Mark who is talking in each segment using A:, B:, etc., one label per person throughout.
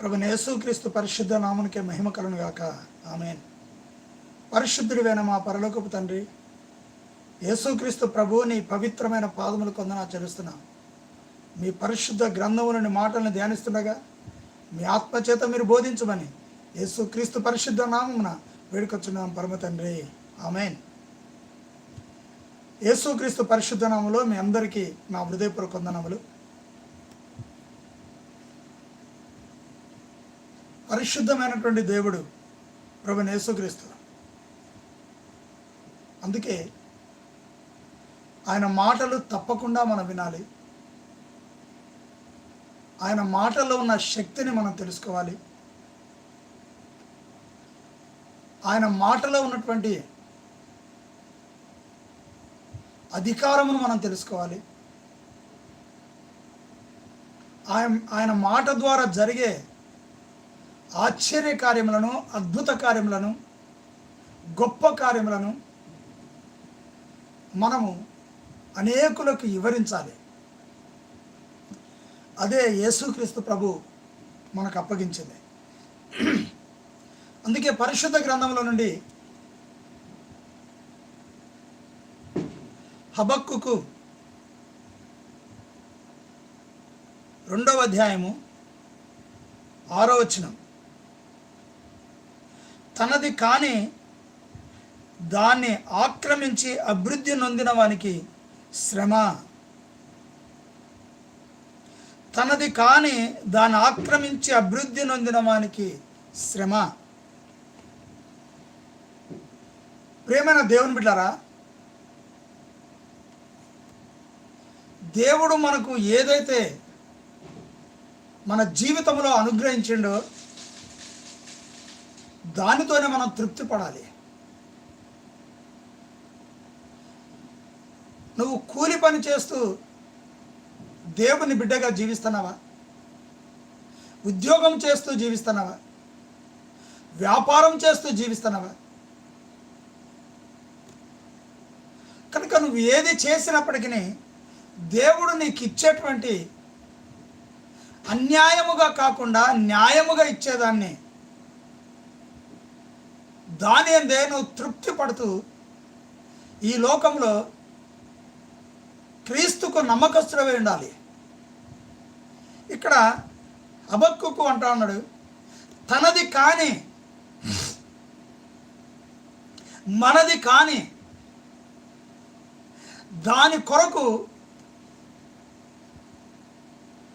A: ప్రభు యేసుక్రీస్తు పరిశుద్ధ నామునికే మహిమ కలను గాక ఆమెన్. పరిశుద్ధుడివైన మా పరలోకపు తండ్రి యేసుక్రీస్తు ప్రభువుని పవిత్రమైన పాదములు కొందన చెల్లిస్తున్నాం మీ పరిశుద్ధ గ్రంథములని మాటలను ధ్యానిస్తుండగా మీ ఆత్మచేత మీరు బోధించమని యేసుక్రీస్తు పరిశుద్ధ నామమున వేడుకొచ్చున్నాం పరమ తండ్రి. ఆమెన్. యేసుక్రీస్తు పరిశుద్ధ నామంలో మీ అందరికీ నా హృదయపూర్వక వందనములు. పరిశుద్ధమైనటువంటి దేవుడు ప్రభు యేసుక్రీస్తు. అందుకే ఆయన మాటలు తప్పకుండా మనం వినాలి. ఆయన మాటల్లో ఉన్న శక్తిని మనం తెలుసుకోవాలి. ఆయన మాటలో ఉన్నటువంటి అధికారమును మనం తెలుసుకోవాలి. ఆయన ఆయన మాట ద్వారా జరిగే ఆశ్చర్య కార్యములను అద్భుత కార్యములను గొప్ప కార్యములను మనము అనేకులకు వివరించాలి. అదే యేసుక్రీస్తు ప్రభు మనకు అప్పగించింది. అందుకే పరిశుద్ధ గ్రంథంలో నుండి హబక్కుకు రెండవ అధ్యాయము ఆరో వచనం. తనది కానీ దాన్ని ఆక్రమించి అభివృద్ధి నొందిన వానికి శ్రమ. తనది కాని దాన్ని ఆక్రమించి అభివృద్ధి నొందిన వానికి శ్రమ. ప్రేమైన దేవుని బిడ్డారా దేవుడు మనకు ఏదైతే మన జీవితంలో అనుగ్రహించిండో దానితోనే మనం తృప్తి పడాలి. నువ్వు కూలి పని చేస్తూ దేవుని బిడ్డగా జీవిస్తున్నావా? ఉద్యోగం చేస్తూ జీవిస్తున్నావా? వ్యాపారం చేస్తూ జీవిస్తున్నావా? కనుక నువ్వు ఏది చేసినప్పటికీ దేవుడు నీకు ఇచ్చేటువంటి అన్యాయముగా కాకుండా న్యాయముగా ఇచ్చేదాన్ని దాని అందే నువ్వు తృప్తి పడుతూ ఈ లోకంలో క్రీస్తుకు నమ్మకస్తుడవై ఉండాలి. ఇక్కడ అబక్కుకు అంటా ఉన్నాడు తనది కాని మనది కాని దాని కొరకు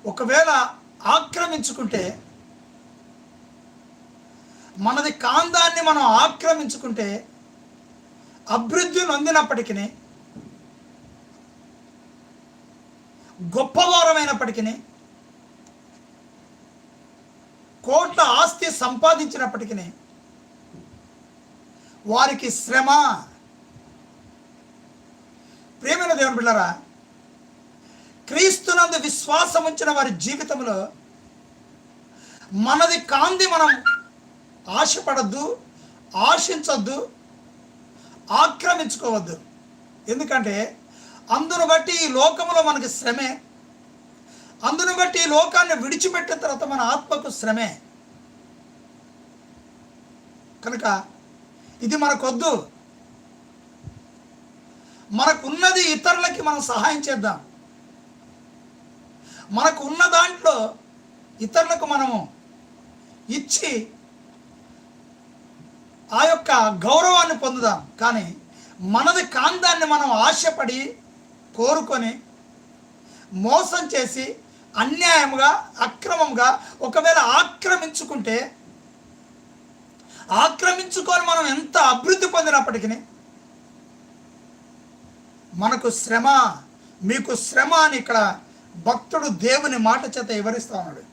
A: ఒకవేళ ఆక్రమించుకుంటే మనది కాందాన్ని మనం ఆక్రమించుకుంటే అభివృద్ధి నొందినప్పటికీ గొప్పవారమైనప్పటికీ కోట్ల ఆస్తి సంపాదించినప్పటికీ వారికి శ్రమ. ప్రేమైన దేవుని బిళ్ళరా క్రీస్తునందు విశ్వాసం ఉంచిన వారి జీవితంలో మనది కాంది మనం ఆశపడద్దు ఆశించద్దు ఆక్రమించుకోవద్దు. ఎందుకంటే అందును బట్టి ఈ లోకంలో మనకి శ్రమే. అందును బట్టి ఈ లోకాన్ని విడిచిపెట్టిన తర్వాత మన ఆత్మకు శ్రమే. కనుక ఇది మనకొద్దు. మనకున్నది ఇతరులకి మనం సహాయం చేద్దాం. మనకు ఉన్న దాంట్లో ఇతరులకు మనము ఇచ్చి ఆ యొక్క గౌరవాన్ని పొందుదాం. కానీ మనది కాందాన్ని మనం ఆశపడి కోరుకొని మోసం చేసి అన్యాయంగా అక్రమంగా ఒకవేళ ఆక్రమించుకుంటే ఆక్రమించుకొని మనం ఎంత అభివృద్ధి పొందినప్పటికీ మనకు శ్రమ మీకు శ్రమ అని ఇక్కడ భక్తుడు దేవుని మాట చేత వివరిస్తా ఉన్నాడు.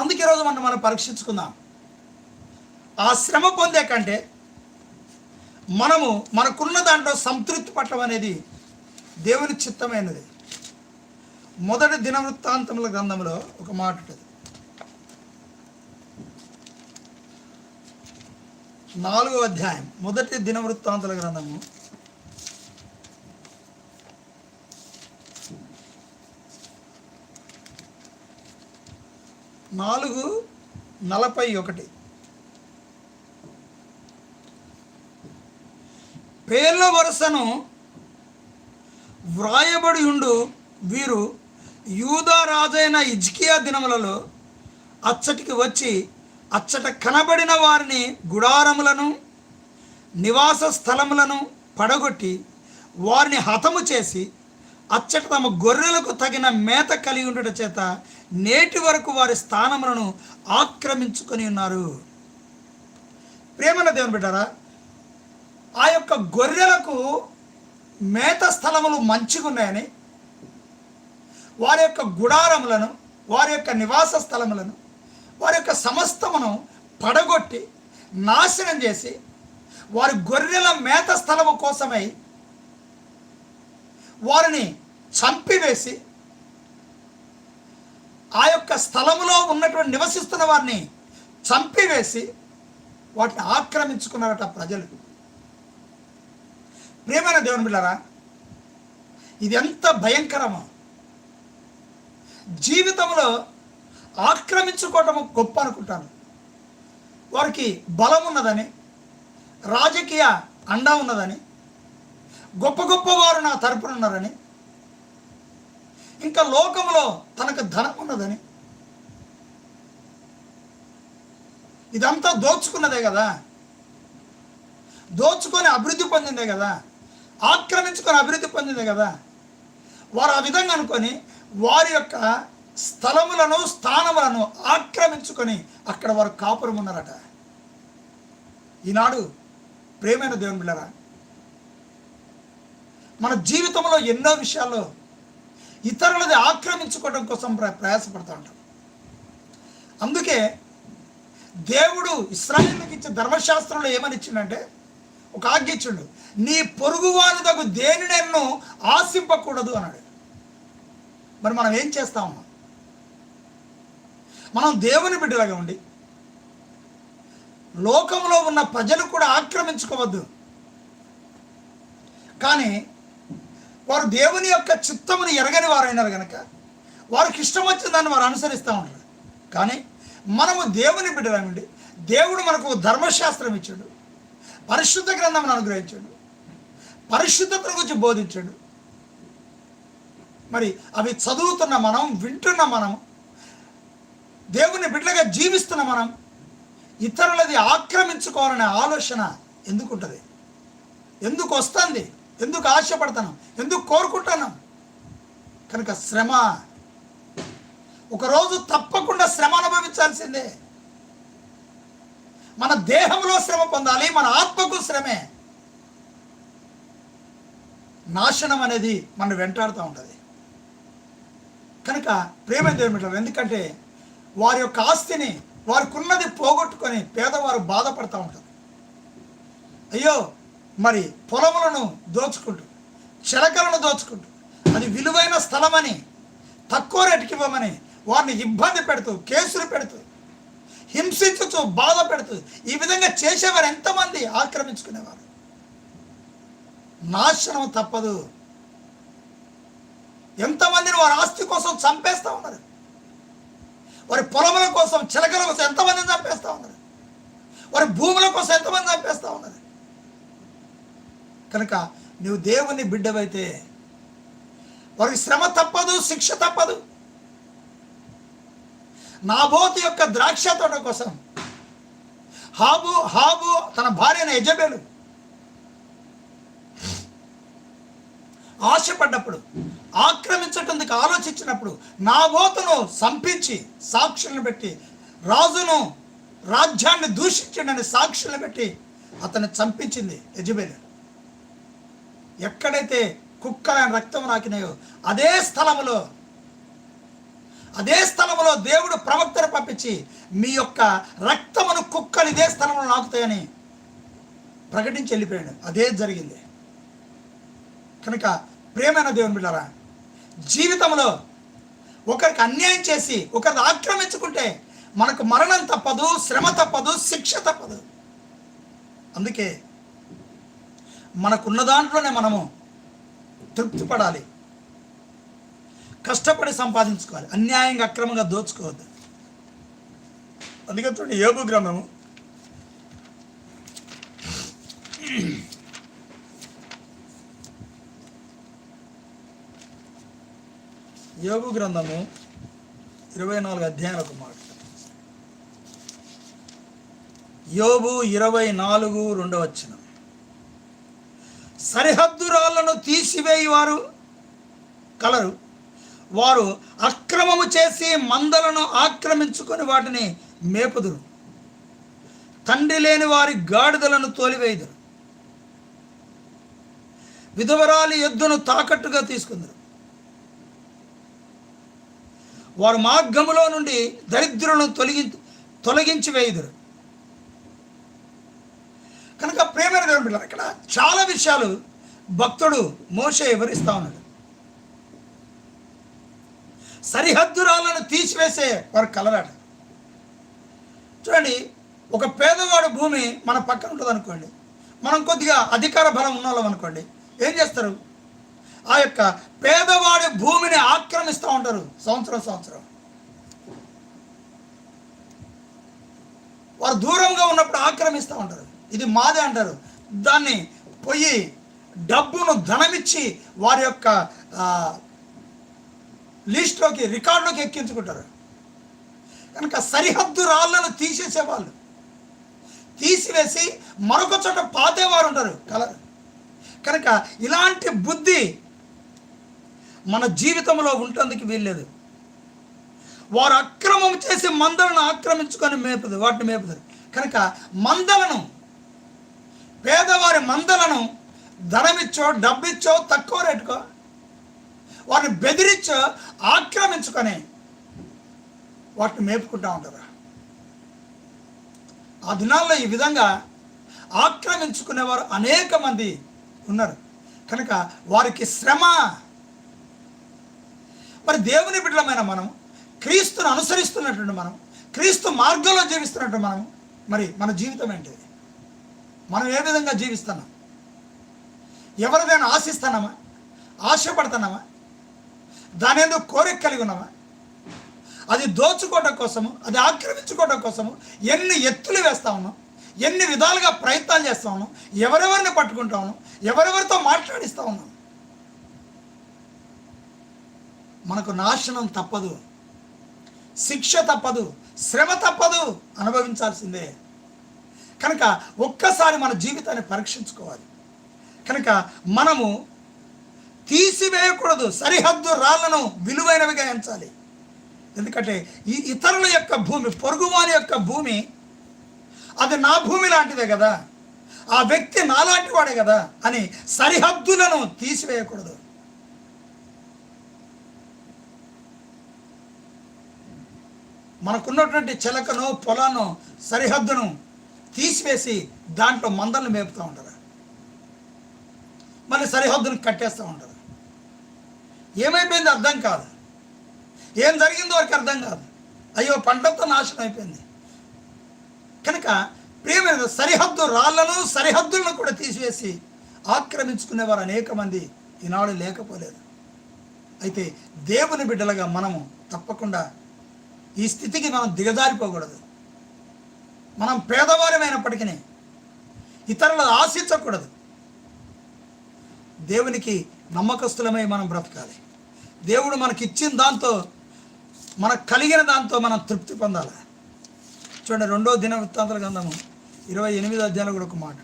A: అందుకే ఈరోజు మనం మనం పరీక్షించుకుందాం. ఆ శ్రమ పొందే కంటే మనము మనకున్న దాంట్లో సంతృప్తి పట్టడం అనేది దేవుని చిత్తమైనది. మొదటి దినవృత్తాంతముల గ్రంథంలో ఒక మాట ఉంటుంది. నాలుగో అధ్యాయం మొదటి దినవృత్తాంతుల గ్రంథము. నాలుగు నలభై ఒకటి. పేర్ల వరుసను వ్రాయబడి ఉండు వీరు యూదా రాజైన ఇజ్కియా దినములలో అచ్చటికి వచ్చి అచ్చట కనబడిన వారిని గుడారములను నివాస స్థలములను పడగొట్టి వారిని హతము చేసి అచ్చట తమ గొర్రెలకు తగిన మేత కలిగి ఉండట చేత నేటి వరకు వారి స్థానములను ఆక్రమించుకొని ఉన్నారు. ప్రేమల దేవుని బిడ్డారా ఆ యొక్క గొర్రెలకు మేత స్థలములు మంచిగా ఉన్నాయని వారి యొక్క గుడారములను వారి యొక్క నివాస స్థలములను వారి యొక్క సమస్తమును పడగొట్టి నాశనం చేసి వారి గొర్రెల మేత స్థలము కోసమై వారిని చంపివేసి ఆ యొక్క స్థలములో ఉన్నటువంటి నివసిస్తున్న వారిని చంపివేసి వాటిని ఆక్రమించుకున్నారట ప్రజలు. ప్రేమైన దేవుని బిళ్ళరా ఇది ఎంత భయంకరమో. జీవితంలో ఆక్రమించుకోవటం గొప్ప అనుకుంటాను వారికి బలం ఉన్నదని రాజకీయ అండ ఉన్నదని గొప్ప గొప్ప వారు నా తరపున ఉన్నారని ఇంకా లోకంలో తనకు ధనం ఉన్నదని. ఇదంతా దోచుకున్నదే కదా. దోచుకొని అభివృద్ధి పొందిందే కదా. ఆక్రమించుకొని అభివృద్ధి పొందింది కదా. వారు ఆ విధంగా అనుకొని వారి యొక్క స్థలములను స్థానములను ఆక్రమించుకొని అక్కడ వారు కాపురం ఉన్నారట. ఈనాడు ప్రేమైన దేవుని బిళ్ళరా మన జీవితంలో ఎన్నో విషయాల్లో ఇతరులది ఆక్రమించుకోవడం కోసం ప్ర ప్రయాసపడుతూ ఉంటాం. అందుకే దేవుడు ఇస్రాయేల్కి ఇచ్చే ధర్మశాస్త్రంలో ఏమని ఇచ్చిండంటే ఒక ఆజ్ఞ ఇచ్చిండు. నీ పొరుగువాని తగు దేనినెన్నో ఆశింపకూడదు అన్నాడు. మరి మనం ఏం చేస్తాము మనం దేవుని బిడ్డలాగా ఉండి లోకంలో ఉన్న ప్రజలు కూడా ఆక్రమించుకోవద్దు. కానీ వారు దేవుని యొక్క చిత్తమును ఎరగని వారైనారు కనుక వారికి ఇష్టం వచ్చిన దాన్ని వారు అనుసరిస్తూ ఉంటారు కానీ మనము దేవుని బిడ్డలండి దేవుడు మనకు ధర్మశాస్త్రం ఇచ్చాడు. పరిశుద్ధ గ్రంథం అనుగ్రహించాడు. పరిశుద్ధతను గురించి బోధించాడు. మరి అవి చదువుతున్న మనం వింటున్న మనం దేవుని బిడ్డగా జీవిస్తున్న మనం ఇతరులది ఆక్రమించుకోవాలనే ఆలోచన ఎందుకు ఉంటుంది ఎందుకు వస్తుంది? ఎందుకు ఆశపడుతున్నాం? ఎందుకు కోరుకుంటున్నాం? కనుక శ్రమ. ఒకరోజు తప్పకుండా శ్రమ అనుభవించాల్సిందే. మన దేహంలో శ్రమ పొందాలి మన ఆత్మకు శ్రమే. నాశనం అనేది మన వెంటాడుతూ ఉంటుంది. కనుక ప్రేమ దేవుడు ఎందుకంటే వారి యొక్క ఆస్తిని వారికున్నది పోగొట్టుకొని పేదవారు బాధపడుతూ ఉంటారు. అయ్యో మరి పొలములను దోచుకుంటూ చిలకలను దోచుకుంటూ అది విలువైన స్థలమని తక్కువ రేటుకి ఇవ్వమని వారిని ఇబ్బంది పెడుతూ కేసులు పెడుతూ హింసించుతూ బాధ పెడుతూ ఈ విధంగా చేసేవారు ఎంతమంది ఆక్రమించుకునేవారు? నాశనం తప్పదు. ఎంతమందిని వారి ఆస్తి కోసం చంపేస్తూ ఉన్నారు? వారి పొలముల కోసం చిలకల కోసం ఎంతమందిని చంపేస్తూ ఉన్నారు? వారి భూముల కోసం ఎంతమంది చంపేస్తూ ఉన్నారు? కనుక నువ్వు దేవుని బిడ్డవైతే వారికి శ్రమ తప్పదు శిక్ష తప్పదు. నాబోతు యొక్క ద్రాక్ష తోట కోసం. హాబు హాబు తన భార్యను యజబేలు. ఆశపడ్డప్పుడు ఆక్రమించటందుకు ఆలోచించినప్పుడు నాబోతును సంపించి సాక్షులను పెట్టి రాజును రాజ్యాన్ని దూషించడని సాక్షులను పెట్టి అతన్ని చంపించింది యజబేలు. ఎక్కడైతే కుక్కల రక్తం రాకినాయో అదే స్థలములో అదే స్థలంలో దేవుడు ప్రవక్తను పంపించి మీ యొక్క రక్తమును కుక్కలు ఇదే స్థలంలో నాకుతాయని ప్రకటించి వెళ్ళిపోయాడు. అదే జరిగింది. కనుక ప్రేమైన దేవుని బిడ్డరా జీవితంలో ఒకరికి అన్యాయం చేసి ఒకరిని ఆక్రమించుకుంటే మనకు మరణం తప్పదు శ్రమ తప్పదు శిక్ష తప్పదు. అందుకే మనకున్న దాంట్లోనే మనము తృప్తి పడాలి కష్టపడి సంపాదించుకోవాలి. అన్యాయంగా అక్రమంగా దోచుకోవద్దు. అందుకే చూడండి యోగు గ్రంథము. యోగు గ్రంథము ఇరవై నాలుగు అధ్యాయాలకు మాట యోబు ఇరవై నాలుగు రెండవచ్చిన సరిహద్దు రాళ్ళను తీసివేయవారు కలరు. వారు అక్రమము చేసి మందలను ఆక్రమించుకొని వాటిని మేపుదురు. తండ్రి లేని వారి గాడిదలను తోలివేయుదురు. విధవరాలి ఎద్దును తాకట్టుగా తీసుకుందరు. వారు మార్గములో నుండి దరిద్రులను తొలగి తొలగించి వేయుదురు. కనుక ప్రేమ ఇక్కడ చాలా విషయాలు భక్తుడు మోసే వివరిస్తా ఉన్నాడు. సరిహద్దురాలను తీసివేసే వారు కలరాడు. చూడండి ఒక పేదవాడు భూమి మన పక్కన ఉంటుంది అనుకోండి మనం కొద్దిగా అధికార బలం ఉన్నవాళ్ళం అనుకోండి ఏం చేస్తారు? ఆ యొక్క పేదవాడి భూమిని ఆక్రమిస్తూ ఉంటారు సంవత్సరం సంవత్సరం. వారు దూరంగా ఉన్నప్పుడు ఆక్రమిస్తూ ఉంటారు. ఇది మాదే అంటారు. దాన్ని పోయి డబ్బును ధనమిచ్చి వారి యొక్క ఆ, లిస్ట్లోకి రికార్డులోకి ఎక్కించుకుంటారు. కనుక సరిహద్దు రాళ్ళను తీసేసేవాళ్ళు. తీసివేసి మరొక చోట పాతేవారు ఉంటారు కలర్. కనుక ఇలాంటి బుద్ధి మన జీవితంలో ఉంటందుకు వీల్లేదు. వారు అక్రమం చేసి మందలను ఆక్రమించుకొని మేపుదు వాటిని మేపుతారు. కనుక మందలను పేదవారి మందలను ధనమిచ్చో డబ్బిచ్చో తక్కువ రేటుకో వారిని బెదిరించి ఆక్రమించుకొని వాటిని మేపుకుంటూ ఉంటారు? ఆ దినాల్లో ఈ విధంగా ఆక్రమించుకునేవారు అనేక మంది ఉన్నారు. కనుక వారికి శ్రమ. మరి దేవుని బిడ్డలమైన మనం క్రీస్తును అనుసరిస్తున్నటువంటి మనం క్రీస్తు మార్గంలో జీవిస్తున్నట్టు మనం మరి మన జీవితం ఏంటిది మనం ఏ విధంగా జీవిస్తున్నాం? ఎవరిదైనా ఆశిస్తున్నామా? ఆశపడుతున్నామా? దాని ఎందుకు కోరిక కలిగి ఉన్నామా అది దోచుకోవడం కోసము అది ఆక్రమించుకోవడం కోసము ఎన్ని ఎత్తులు వేస్తా ఉన్నాం? ఎన్ని విధాలుగా ప్రయత్నాలు చేస్తా ఉన్నాం? ఎవరెవరిని పట్టుకుంటా ఉన్నాం? ఎవరెవరితో మాట్లాడిస్తూ ఉన్నాం? మనకు నాశనం తప్పదు. శిక్ష తప్పదు. శ్రమ తప్పదు. అనుభవించాల్సిందే. కనుక ఒక్కసారి మన జీవితాన్ని పరీక్షించుకోవాలి. కనుక మనము తీసివేయకూడదు సరిహద్దు రాళ్ళను విలువైనవిగా ఎంచాలి. ఎందుకంటే ఈ ఇతరుల యొక్క భూమి పొరుగువాని యొక్క భూమి అది నా భూమి లాంటిదే కదా ఆ వ్యక్తి నాలాంటి వాడే కదా అని సరిహద్దులను తీసివేయకూడదు. మనకున్నటువంటి చిలకను పొలాను సరిహద్దును తీసివేసి దాంట్లో మందలను మేపుతూ ఉంటారు మళ్ళీ సరిహద్దును కట్టేస్తూ ఉంటారు ఏమైపోయింది అర్థం కాదు. ఏం జరిగిందో వారికి అర్థం కాదు. అయ్యో పంటంతా నాశనం అయిపోయింది. కనుక ప్రియమైన సరిహద్దు రాళ్ళను సరిహద్దులను కూడా తీసివేసి ఆక్రమించుకునేవారు అనేక మంది ఈనాడు లేకపోలేదు. అయితే దేవుని బిడ్డలుగా మనము తప్పకుండా ఈ స్థితికి మనం దిగజారిపోకూడదు. మనం పేదవారమైనప్పటికీ ఇతరుల ఆశించకూడదు. దేవునికి నమ్మకస్తులమై మనం బ్రతకాలి. దేవుడు మనకి ఇచ్చిన దాంతో మనకు కలిగిన దాంతో మనం తృప్తి పొందాలి? చూడండి రెండో దిన వృత్తాంతల గ్రంథము ఇరవై ఎనిమిది అధ్యాయంలో కూడా ఒక మాట.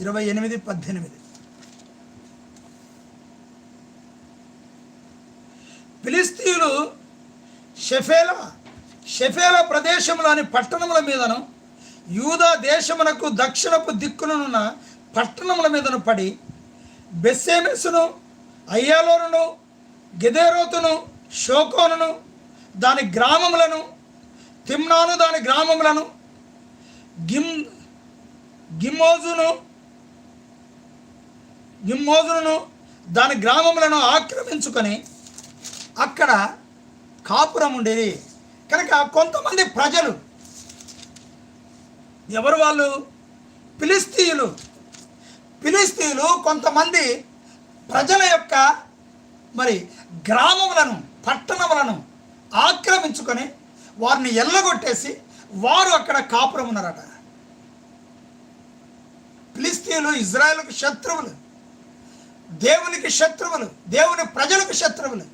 A: ఇరవై ఎనిమిది పద్దెనిమిది. ఫిలిస్తీయులు షెఫేల షెఫేల ప్రదేశంలోని పట్టణముల మీదను యూదా దేశమునకు దక్షిణపు దిక్కునున్న పట్టణముల మీదను పడి బెస్సేమెస్ను అయ్యాలోనును గెదేరోతును షోకోనును దాని గ్రామములను తిమ్నాను దాని గ్రామములను గిమ్ గిమ్మోజును గిమ్మోజును దాని గ్రామములను ఆక్రమించుకొని అక్కడ కాపురం ఉండేది. కనుక కొంతమంది ప్రజలు ఎవరు వాళ్ళు? ఫిలిస్తీయులు. ఫిలిస్తీయులు కొంతమంది ప్రజల యొక్క మరి గ్రామములను పట్టణములను ఆక్రమించుకొని వారిని ఎల్లగొట్టేసి వారు అక్కడ కాపురం ఉన్నారట ఫిలిస్తీన్లు ఇజ్రాయెల్కు శత్రువులు దేవునికి శత్రువులు దేవుని ప్రజలకు శత్రువులు.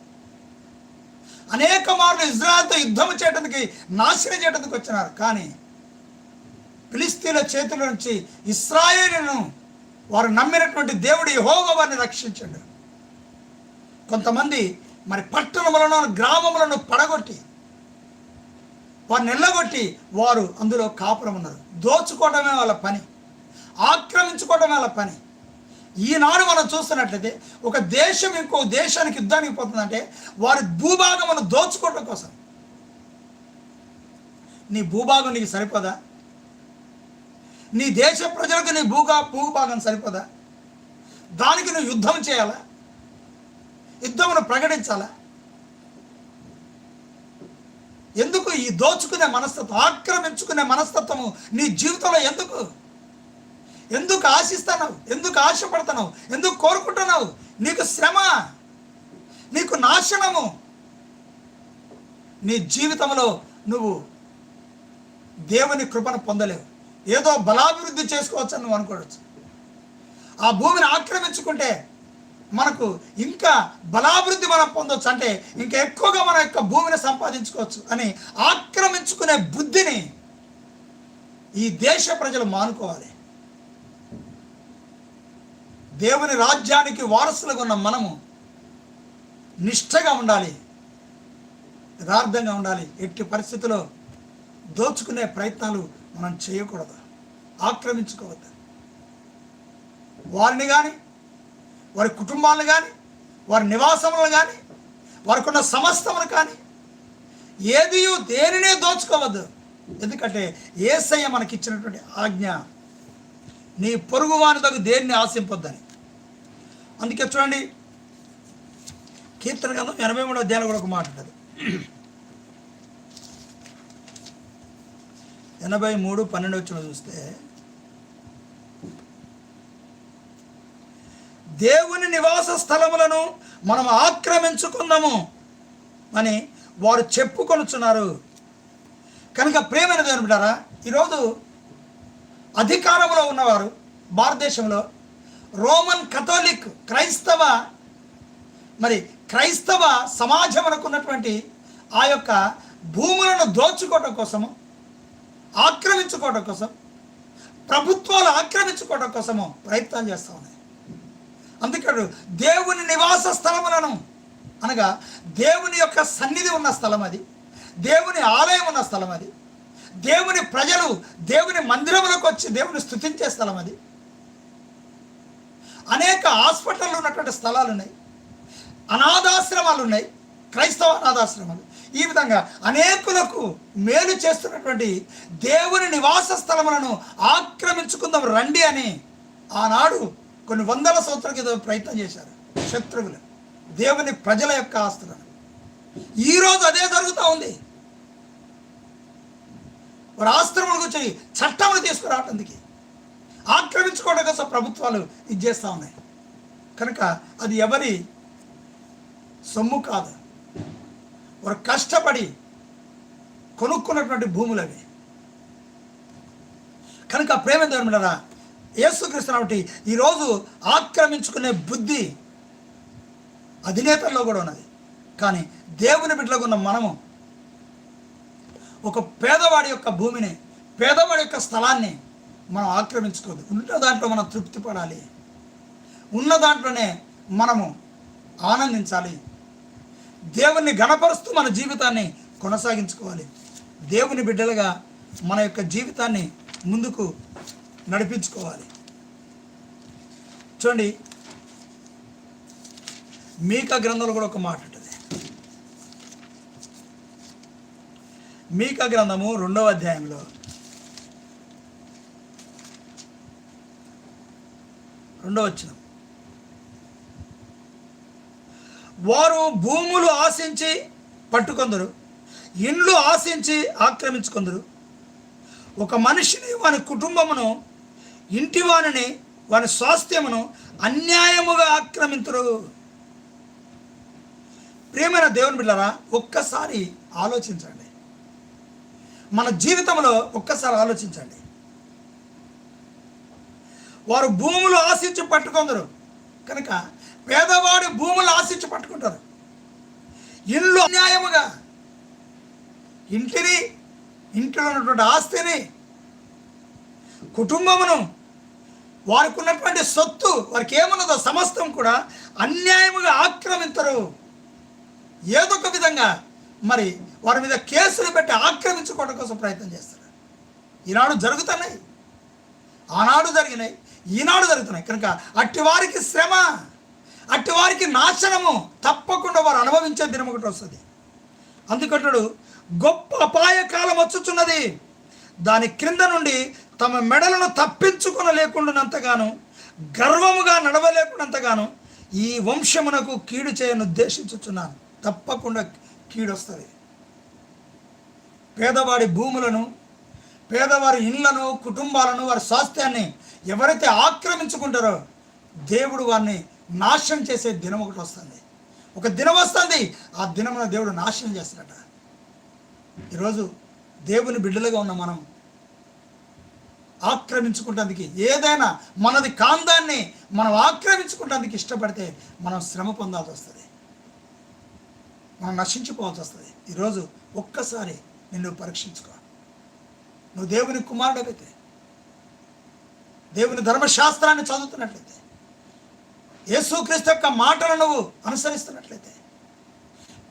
A: అనేక మార్లు ఇజ్రాయెల్తో యుద్ధం చేయడానికి నాశనం చేయడానికి వచ్చినారు. కానీ ఫిలిస్తీన్ల చేతుల నుంచి ఇస్రాయేలును వారు నమ్మినటువంటి దేవుడు యెహోవా వారిని రక్షించాడు. కొంతమంది మరి పట్టణములను గ్రామములను పడగొట్టి వారిని నిల్లగొట్టి వారు అందులో కాపురం ఉన్నారు. దోచుకోవడమే వాళ్ళ పని. ఆక్రమించుకోవడమే వాళ్ళ పని. ఈనాడు మనం చూస్తున్నట్లయితే ఒక దేశం ఇంకో దేశానికి యుద్ధానికి పోతుందంటే వారి భూభాగమును దోచుకోవడం కోసం. నీ భూభాగం నీకు సరిపోదా? నీ దేశ ప్రజలకు నీ భూగా భూభాగం సరిపోదా? దానికి నువ్వు యుద్ధం చేయాలా? యుద్ధమును ప్రకటించాలా? ఎందుకు ఈ దోచుకునే మనస్తత్వం ఆక్రమించుకునే మనస్తత్వము నీ జీవితంలో ఎందుకు? ఎందుకు ఆశిస్తున్నావు? ఎందుకు ఆశపడుతున్నావు? ఎందుకు కోరుకుంటున్నావు? నీకు శ్రమ? నీకు నాశనము? నీ జీవితంలో నువ్వు దేవుని కృపను పొందలేవు. ఏదో బలాభివృద్ధి చేసుకోవచ్చు నువ్వు అనుకోవచ్చు. ఆ భూమిని ఆక్రమించుకుంటే మనకు ఇంకా బలాభివృద్ధి మనం పొందొచ్చు. అంటే ఇంకా ఎక్కువగా మన యొక్క భూమిని సంపాదించుకోవచ్చు. అని ఆక్రమించుకునే బుద్ధిని ఈ దేశ ప్రజలు మానుకోవాలి. దేవుని రాజ్యానికి వారసులుగా ఉన్న మనము నిష్ఠగా ఉండాలి. యథార్థంగా ఉండాలి. ఎట్టి పరిస్థితుల్లో దోచుకునే ప్రయత్నాలు మనం చేయకూడదు. ఆక్రమించుకోవద్దు. వారిని కానీ వారి కుటుంబాలను కానీ వారి నివాసములను కానీ వారికి ఉన్న సమస్తమును కానీ ఏది దేనినే దోచుకోవద్దు. ఎందుకంటే ఏసయ్య మనకిచ్చినటువంటి ఆజ్ఞ నీ పొరుగు వాని దేన్ని ఆశింపొద్దని. అందుకే చూడండి కీర్తన గ్రంథం ఎనభై మూడో అధ్యాయంలో కూడా ఒక మాట ఉంటుంది. ఎనభై మూడు పన్నెండు వచ్చిన చూస్తే దేవుని నివాస స్థలములను మనం ఆక్రమించుకుందాము అని వారు చెప్పుకొనుచున్నారు. కనుక ప్రేమైన దేవుని బిడ్డారా ఈరోజు అధికారంలో ఉన్నవారు భారతదేశంలో రోమన్ కథోలిక్ క్రైస్తవ మరి క్రైస్తవ సమాజం ఉన్నటువంటి ఆ యొక్క భూములను దోచుకోవడం కోసము ఆక్రమించుకోవడం కోసం ప్రభుత్వాలు ఆక్రమించుకోవడం కోసము ప్రయత్నాలు చేస్తూ ఉన్నాయి. అందుకే దేవుని నివాస స్థలములను అనగా దేవుని యొక్క సన్నిధి ఉన్న స్థలం అది దేవుని ఆలయం ఉన్న స్థలం అది దేవుని ప్రజలు దేవుని మందిరములకు వచ్చి దేవుని స్థుతించే స్థలం అది. అనేక హాస్పిటళ్ళు ఉన్నటువంటి స్థలాలు ఉన్నాయి. అనాథాశ్రమాలు ఉన్నాయి. క్రైస్తవ అనాథాశ్రమాలు. ఈ విధంగా అనేకులకు మేలు చేస్తున్నటువంటి దేవుని నివాస స్థలములను ఆక్రమించుకుందాం రండి అని ఆనాడు కొన్ని వందల సంవత్సరాల క్రితం ప్రయత్నం చేశారు శత్రువులు దేవుని ప్రజల యొక్క ఆస్తులను. ఈరోజు అదే జరుగుతూ ఉంది. వారు ఆస్తులను వచ్చి చట్టములు తీసుకురావటానికి ఆక్రమించుకోవడం కోసం ప్రభుత్వాలు ఇది చేస్తూ ఉన్నాయి. కనుక అది ఎవరి సొమ్ము కాదు. వారు కష్టపడి కొనుక్కున్నటువంటి భూములు అవి. కనుక ప్రేమ ధర్మరా యేసుక్రీస్తు కాబట్టి ఈరోజు ఆక్రమించుకునే బుద్ధి అధినేతల్లో కూడా ఉన్నది. కానీ దేవుని బిడ్డలకు ఉన్న మనము ఒక పేదవాడి యొక్క భూమిని పేదవాడి యొక్క స్థలాన్ని మనం ఆక్రమించుకోవద్దు. ఉన్న దాంట్లో మనం తృప్తి పడాలి ఉన్న దాంట్లోనే మనము ఆనందించాలి. దేవుణ్ణి గణపరుస్తూ మన జీవితాన్ని కొనసాగించుకోవాలి. దేవుని బిడ్డలుగా మన యొక్క జీవితాన్ని ముందుకు నడిపించుకోవాలి. చూడండి మీకా గ్రంథంలో కూడా ఒక మాట ఉంటుంది. మీకా గ్రంథము రెండవ అధ్యాయంలో. రెండవ వచ్చినాం వారు భూములు ఆశించి పట్టుకొందరు ఇండ్లు ఆశించి ఆక్రమించుకొందరు. ఒక మనిషిని వాని కుటుంబమును ఇంటి వానిని వాని స్వాస్థ్యమును అన్యాయముగా ఆక్రమించరు ప్రేమైన దేవుని బిడ్డరా ఒక్కసారి ఆలోచించండి. మన జీవితంలో ఒక్కసారి ఆలోచించండి. వారు భూములు ఆశించి పట్టుకుందరు. కనుక పేదవాడి భూములు ఆశించి పట్టుకుంటారు. ఇల్లు అన్యాయముగా. ఇంటిని ఇంట్లో ఉన్నటువంటి ఆస్తిని కుటుంబమును వారికి ఉన్నటువంటి సొత్తు వారికి ఏమున్నదో సమస్తం కూడా అన్యాయముగా ఆక్రమించరు. ఏదొక విధంగా మరి వారి మీద కేసులు పెట్టి ఆక్రమించుకోవడం కోసం ప్రయత్నం చేస్తారు ఈనాడు జరుగుతున్నాయి. ఆనాడు జరిగినాయి. ఈనాడు జరుగుతున్నాయి. కనుక అట్టి వారికి శ్రమ. అట్టి వారికి నాశనము తప్పకుండా వారు అనుభవించే దినం ఒకటి వస్తుంది. అందుకంటాడు గొప్ప అపాయ కాలం వచ్చుచున్నది. దాని క్రింద నుండి తమ మెడలను తప్పించుకున లేకుండానంతగాను గర్వముగా నడవలేకున్నంతగాను ఈ వంశమునకు కీడు చేయను ఉద్దేశించుచున్నాను. తప్పకుండా కీడొస్తుంది. పేదవాడి భూములను పేదవారి ఇళ్ళను కుటుంబాలను వారి స్వాస్థ్యాన్ని ఎవరైతే ఆక్రమించుకుంటారో దేవుడు వారిని నాశనం చేసే దినం ఒకటి వస్తుంది. ఒక దినం వస్తుంది ఆ దినమున దేవుడు నాశనం చేస్తాడట. ఈరోజు దేవుని బిడ్డలుగా ఉన్న మనం ఆక్రమించుకుంటానికి ఏదైనా మనది కాందాన్ని మనం ఆక్రమించుకుంటానికి ఇష్టపడితే మనం శ్రమ పొందాల్సి వస్తుంది. మనం నశించిపోవాల్సి వస్తుంది. ఈరోజు ఒక్కసారి నిన్ను పరీక్షించుకో. నువ్వు దేవుని కుమారుడైతే దేవుని ధర్మశాస్త్రాన్ని చదువుతున్నట్లయితే యేసుక్రీస్తు యొక్క మాటను నువ్వు అనుసరిస్తున్నట్లయితే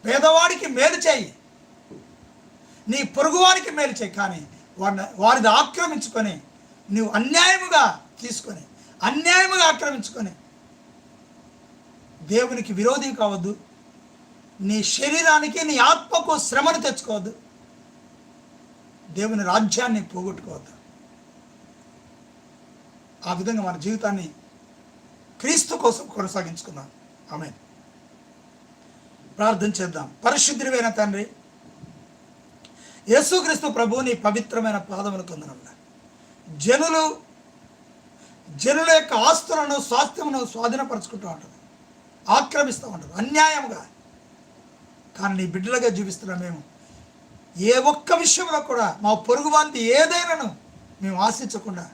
A: పేదవాడికి మేలు చేయి. నీ పొరుగువారికి మేలు చేయి. కానీ వారిని ఆక్రమించుకొని నువ్వు అన్యాయముగా తీసుకొని అన్యాయముగా ఆక్రమించుకొని దేవునికి విరోధి కావద్దు. నీ శరీరానికి నీ ఆత్మకు శ్రమను తెచ్చుకోవద్దు. దేవుని రాజ్యాన్ని పోగొట్టుకోవద్దు. ఆ విధంగా మన జీవితాన్ని క్రీస్తు కోసం కొనసాగించుకుందాం. ఆమె ప్రార్థన చేద్దాం. పరిశుద్ధుడైన తండ్రి యేసుక్రీస్తు ప్రభు నీ పవిత్రమైన పాదములు కొందనల్లా జనులు జనుల యొక్క ఆస్తులను స్వాస్థ్యమును స్వాధీనపరచుకుంటూ ఉంటారు ఆక్రమిస్తూ ఉంటారు అన్యాయముగా. కానీ నీ బిడ్డలుగా జీవిస్తున్నాం మేము. ఏ ఒక్క విషయంలో కూడా మా పొరుగు వాంతి ఏదైనాను మేము ఆశించకుండా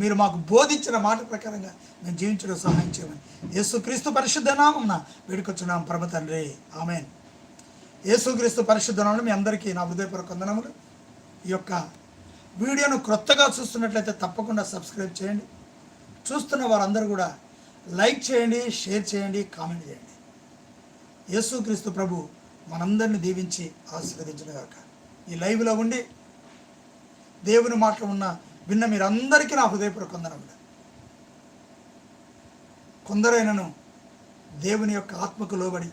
A: మీరు మాకు బోధించిన మాట ప్రకారంగా మేము జీవించడం సహాయం చేయమని. యేసుక్రీస్తు పరిశుద్ధ నామం వేడుకొచ్చున్నాం పరమ తండ్రి. ఆమెన్. యేసుక్రీస్తు పరిశుద్ధ నామం మీ అందరికీ నా హృదయపూర్వక వందనములు. ఈ యొక్క వీడియోను క్రొత్తగా చూస్తున్నట్లయితే తప్పకుండా సబ్స్క్రైబ్ చేయండి. చూస్తున్న వారందరూ కూడా లైక్ చేయండి షేర్ చేయండి కామెంట్ చేయండి. యేసుక్రీస్తు ప్రభు మనందరిని దీవించి ఆశీర్వదించుగాక ఈ లైవ్లో ఉండి దేవుని మాటలు ఉన్న విన్న మీరందరికీ నా హృదయపూర్వక వందనములు. కొందరైనను దేవుని యొక్క ఆత్మకు లోబడి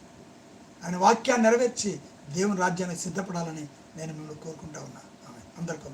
A: ఆయన వాక్యాన్ని నెరవేర్చి దేవుని రాజ్యాన్ని సిద్ధపడాలని నేను మిమ్మల్ని కోరుకుంటా ఉన్నా. ఆమె అందరికీ